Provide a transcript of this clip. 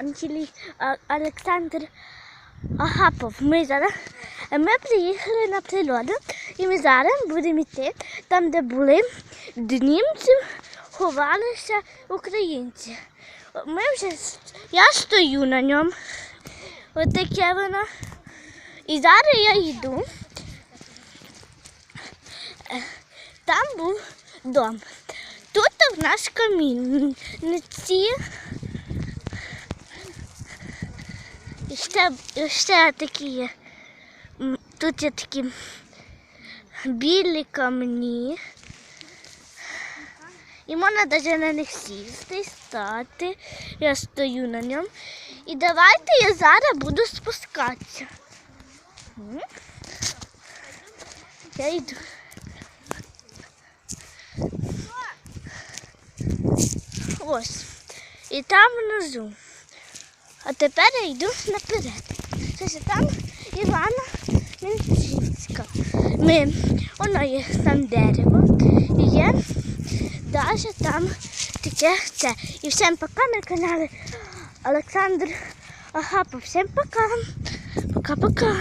Анчелі Олександр Агапов. Ми зараз ми приїхали на природу і ми зараз будемо йти там, де були до німців, ховалися українці. Ми вже я стою на ньому. Отаке воно. І зараз я йду. Е, Там був дом. Тут в нас камінниці. І ще, ще такі є. Тут є такі білі камні. І можна навіть на них сісти стати. Я стою на ньому. І давайте я зараз буду спускатися. Я йду. Ось. І там внизу. А тепер я йду наперед. Тож там Івана Мінчинська. Ми, воно є там дерево. І є навіть там таке це. І всім пока на каналі Олександр Агапов. Всім пока. Пока-пока.